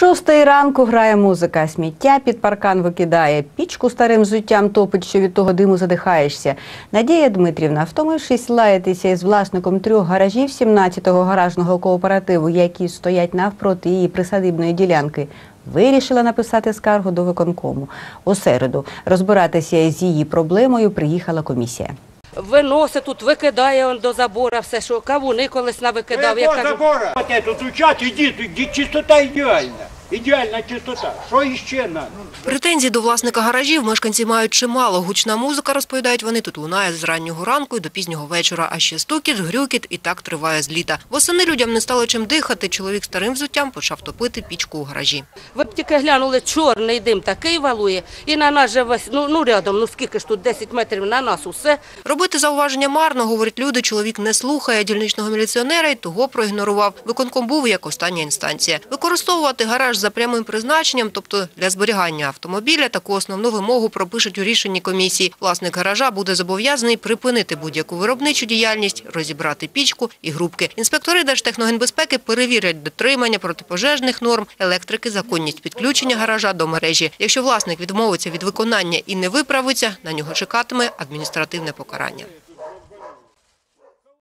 шостої ранку грає музика, сміття під паркан викидає, пічку старим життям топить, що від того диму задихаєшся. Надія Дмитрівна, втомившись лаятися із власником трьох гаражів 17-го гаражного кооперативу, які стоять навпроти її присадибної ділянки, вирішила написати скаргу до виконкому. У середу розбиратися з її проблемою приїхала комісія. Виносить тут, викидає он до забора все, що кавуни колись навикидав. Я кажу, забора? Тут учать, ідіть, чистота ідеальна. Ідеальна чистота. Що іще надо? Претензій до власника гаражів мешканці мають чимало. Гучна музика, розповідають вони, тут лунає з раннього ранку і до пізнього вечора. А ще стукіт, грюкіт і так триває з літа. Восени людям не стало чим дихати. Чоловік старим взуттям почав топити пічку у гаражі. ви б тільки глянули, чорний дим такий валує, і на нас же весь, ну, ну рядом, ну скільки ж тут 10 метрів на нас усе. Робити зауваження марно, говорять люди, чоловік не слухає дільничного міліціонера і того проігнорував. Виконком був як остання інстанція. Використовувати гараж за прямим призначенням, тобто для зберігання автомобіля, таку основну вимогу пропишуть у рішенні комісії. Власник гаража буде зобов'язаний припинити будь-яку виробничу діяльність, розібрати пічку і грубки. Інспектори Держтехногенбезпеки перевірять дотримання протипожежних норм, електрики, законність підключення гаража до мережі. Якщо власник відмовиться від виконання і не виправиться, на нього чекатиме адміністративне покарання.